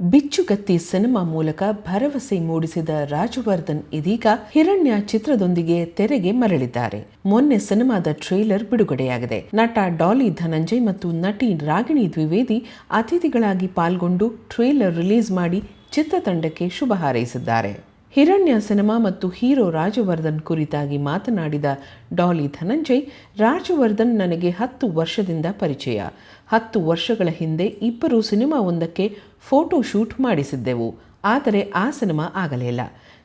Bichchugatti cinema ಮೂಲಕ ಭರವಸೆ ಮೂಡಿಸಿದ ರಾಜವರ್ಧನ್ ಇದೀಗ ಹಿರಣ್ಯ ಚಿತ್ರದೊಂದಿಗೆ ತೆರೆಗೆ ಮರಳಿದ್ದಾರೆ. ಮೊನ್ನೆ ಸಿನಿಮಾದ ಟ್ರೇಲರ್ ಬಿಡುಗಡೆಯಾಗಿದೆ. ನಟ ಡಾಲಿ ಧನಂಜಯ್ ಮತ್ತು ನಟಿ ರಾಗಿಣಿ ದ್ವಿವೇದಿ ಅತಿಥಿಗಳಾಗಿ ಪಾಲ್ಗೊಂಡು ಟ್ರೇಲರ್ ರಿಲೀಸ್ ಮಾಡಿ ಚಿತ್ರತಂಡಕ್ಕೆ ಶುಭ ಹಾರೈಸಿದ್ದಾರೆ. ಹಿರಣ್ಯ ಸಿನಿಮಾ ಮತ್ತು ಹೀರೋ ರಾಜವರ್ಧನ್ ಕುರಿತಾಗಿ ಮಾತನಾಡಿದ ಡಾಲಿ ಧನಂಜಯ್, ರಾಜವರ್ಧನ್ ನನಗೆ ಹತ್ತು ವರ್ಷದಿಂದ ಪರಿಚಯ. ಹತ್ತು ವರ್ಷಗಳ ಹಿಂದೆ ಇಬ್ಬರು ಸಿನಿಮಾ ಒಂದಕ್ಕೆ ಫೋಟೋ ಶೂಟ್ ಮಾಡಿಸಿದ್ದೆವು. ಆದರೆ ಆ ಸಿನಿಮಾ ಆಗಲಿಲ್ಲ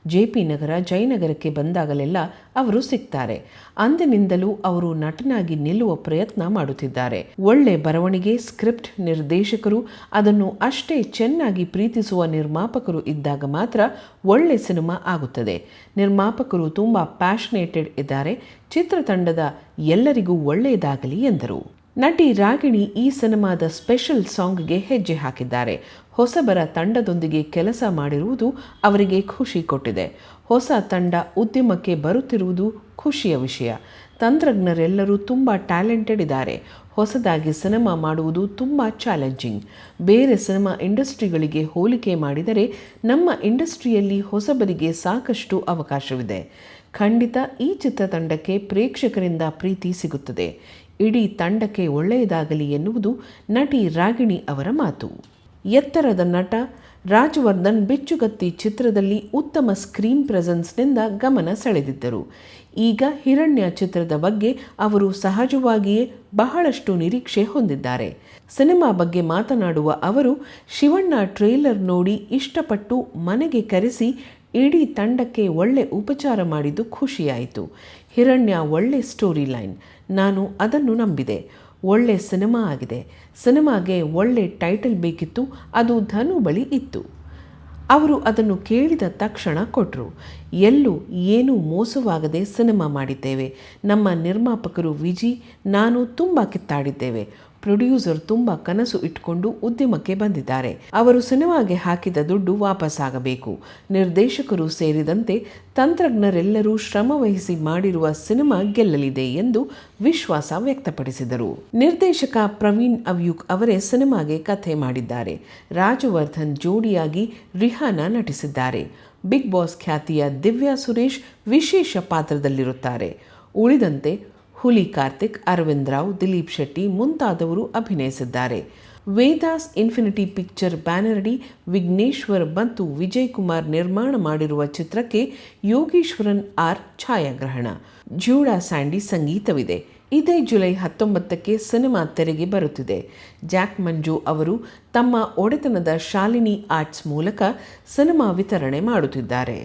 ಜೆ ಪಿ ನಗರ, ಜಯನಗರಕ್ಕೆ ಬಂದಾಗಲೆಲ್ಲ ಅವರು ಸಿಗ್ತಾರೆ ಅಂದಿನಿಂದಲೂ ಅವರು ನಟನಾಗಿ ನಿಲ್ಲುವ ಪ್ರಯತ್ನ ಮಾಡುತ್ತಿದ್ದಾರೆ. ಒಳ್ಳೆ ಬರವಣಿಗೆ, ಸ್ಕ್ರಿಪ್ಟ್ ನಿರ್ದೇಶಕರು, ಅದನ್ನು ಅಷ್ಟೇ ಚೆನ್ನಾಗಿ ಪ್ರೀತಿಸುವ ನಿರ್ಮಾಪಕರು ಇದ್ದಾಗ ಮಾತ್ರ ಒಳ್ಳೆ ಸಿನಿಮಾ ಆಗುತ್ತದೆ. ನಿರ್ಮಾಪಕರು ತುಂಬ ಪ್ಯಾಷನೇಟೆಡ್ ಇದ್ದಾರೆ. ಚಿತ್ರತಂಡದ ಎಲ್ಲರಿಗೂ ಒಳ್ಳೆಯದಾಗಲಿ ಎಂದರು. ನಟಿ ರಾಗಿಣಿ ಈ ಸಿನಿಮಾದ ಸ್ಪೆಷಲ್ ಸಾಂಗ್ಗೆ ಹೆಜ್ಜೆ ಹಾಕಿದ್ದಾರೆ. ಹೊಸಬರ ತಂಡದೊಂದಿಗೆ ಕೆಲಸ ಮಾಡಿರುವುದು ಅವರಿಗೆ ಖುಷಿ ಕೊಟ್ಟಿದೆ. ಹೊಸ ತಂಡ ಉದ್ಯಮಕ್ಕೆ ಬರುತ್ತಿರುವುದು ಖುಷಿಯ ವಿಷಯ. ತಂತ್ರಜ್ಞರೆಲ್ಲರೂ ತುಂಬ ಟ್ಯಾಲೆಂಟೆಡ್ ಇದ್ದಾರೆ. ಹೊಸದಾಗಿ ಸಿನಿಮಾ ಮಾಡುವುದು ತುಂಬ ಚಾಲೆಂಜಿಂಗ್. ಬೇರೆ ಸಿನಿಮಾ ಇಂಡಸ್ಟ್ರಿಗಳಿಗೆ ಹೋಲಿಕೆ ಮಾಡಿದರೆ ನಮ್ಮ ಇಂಡಸ್ಟ್ರಿಯಲ್ಲಿ ಹೊಸಬರಿಗೆ ಸಾಕಷ್ಟು ಅವಕಾಶವಿದೆ. ಖಂಡಿತ ಈ ಚಿತ್ರತಂಡಕ್ಕೆ ಪ್ರೇಕ್ಷಕರಿಂದ ಪ್ರೀತಿ ಸಿಗುತ್ತದೆ. ಇಡೀ ತಂಡಕ್ಕೆ ಒಳ್ಳೆಯದಾಗಲಿ ಎನ್ನುವುದು ನಟಿ ರಾಗಿಣಿ ಅವರ ಮಾತು. ಎತ್ತರದ ನಟ ರಾಜವರ್ಧನ್ ಬೆಚ್ಚುಗತ್ತಿ ಚಿತ್ರದಲ್ಲಿ ಉತ್ತಮ ಸ್ಕ್ರೀನ್ ಪ್ರೆಸೆನ್ಸ್ನಿಂದ ಗಮನ ಸೆಳೆದಿದ್ದರು. ಈಗ ಹಿರಣ್ಯ ಚಿತ್ರದ ಬಗ್ಗೆ ಅವರು ಸಹಜವಾಗಿಯೇ ಬಹಳಷ್ಟು ನಿರೀಕ್ಷೆ ಹೊಂದಿದ್ದಾರೆ. ಸಿನಿಮಾ ಬಗ್ಗೆ ಮಾತನಾಡುವ ಅವರು ಶಿವಣ್ಣ ಟ್ರೇಲರ್ ನೋಡಿ ಇಷ್ಟಪಟ್ಟು ಮನೆಗೆ ಕರೆಸಿ ಇಡೀ ತಂಡಕ್ಕೆ ಒಳ್ಳೆ ಉಪಚಾರ ಮಾಡಿದ್ದು ಖುಷಿಯಾಯಿತು. ಹಿರಣ್ಯ ಒಳ್ಳೆ ಸ್ಟೋರಿ ಲೈನ್ ನಾನು ಅದನ್ನು ನಂಬಿದೆ. ಒಳ್ಳೆ ಸಿನಿಮಾ ಆಗಿದೆ. ಸಿನಿಮಾಗೆ ಒಳ್ಳೆ ಟೈಟಲ್ ಬೇಕಿತ್ತು. ಅದು ಧನು ಬಳಿ ಇತ್ತು. ಅವರು ಅದನ್ನು ಕೇಳಿದ ತಕ್ಷಣ ಕೊಟ್ಟರು ಎಲ್ಲೂ ಏನೂ ಮೋಸವಾಗದೆ ಸಿನಿಮಾ ಮಾಡಿದ್ದೇವೆ. ನಮ್ಮ ನಿರ್ಮಾಪಕರು ವಿಜಿ, ನಾನು ತುಂಬ ಕಿತ್ತಾಡಿದ್ದೇವೆ. ಪ್ರೊಡ್ಯೂಸರ್ ತುಂಬ ಕನಸು ಇಟ್ಕೊಂಡು ಉದ್ಯಮಕ್ಕೆ ಬಂದಿದ್ದಾರೆ. ಅವರು ಸಿನಿಮಾಗೆ ಹಾಕಿದ ದುಡ್ಡು ವಾಪಸ್ಸಾಗಬೇಕು. ನಿರ್ದೇಶಕರು ಸೇರಿದಂತೆ ತಂತ್ರಜ್ಞರೆಲ್ಲರೂ ಶ್ರಮವಹಿಸಿ ಮಾಡಿರುವ ಸಿನಿಮಾ ಗೆಲ್ಲಲಿದೆ ಎಂದು ವಿಶ್ವಾಸ ವ್ಯಕ್ತಪಡಿಸಿದರು. ನಿರ್ದೇಶಕ ಪ್ರವೀಣ್ ಅವ್ಯೂಕ್ ಅವರೇ ಸಿನಿಮಾಗೆ ಕಥೆ ಮಾಡಿದ್ದಾರೆ. ರಾಜವರ್ಧನ್ ಜೋಡಿಯಾಗಿ ರಿಹಾನಾ ನಟಿಸಿದ್ದಾರೆ. ಬಿಗ್ ಬಾಸ್ ಖ್ಯಾತಿಯ ದಿವ್ಯಾ ಸುರೇಶ್ ವಿಶೇಷ ಪಾತ್ರದಲ್ಲಿರುತ್ತಾರೆ. ಉಳಿದಂತೆ ಹುಲಿ ಕಾರ್ತಿಕ್, ಅರವಿಂದ್ ರಾವ್, ದಿಲೀಪ್ ಶೆಟ್ಟಿ ಮುಂತಾದವರು ಅಭಿನಯಿಸಿದ್ದಾರೆ. ವೇದಾಸ್ ಇನ್ಫಿನಿಟಿ ಪಿಕ್ಚರ್ ಬ್ಯಾನರ್ ಅಡಿ ವಿಘ್ನೇಶ್ವರ್ ಮತ್ತು ವಿಜಯ್ ಕುಮಾರ್ ನಿರ್ಮಾಣ ಮಾಡಿರುವ ಚಿತ್ರಕ್ಕೆ ಯೋಗೀಶ್ವರನ್ ಆರ್ ಛಾಯಾಗ್ರಹಣ. ಜೂಡಾ ಸ್ಯಾಂಡಿ ಸಂಗೀತವಿದೆ. ಇದೇ ಜುಲೈ ಹತ್ತೊಂಬತ್ತಕ್ಕೆ ಸಿನಿಮಾ ತೆರೆಗೆ ಬರುತ್ತಿದೆ. ಜಾಕ್ ಮಂಜು ಅವರು ತಮ್ಮ ಒಡೆತನದ ಶಾಲಿನಿ ಆರ್ಟ್ಸ್ ಮೂಲಕ ಸಿನಿಮಾ ವಿತರಣೆ ಮಾಡುತ್ತಿದ್ದಾರೆ.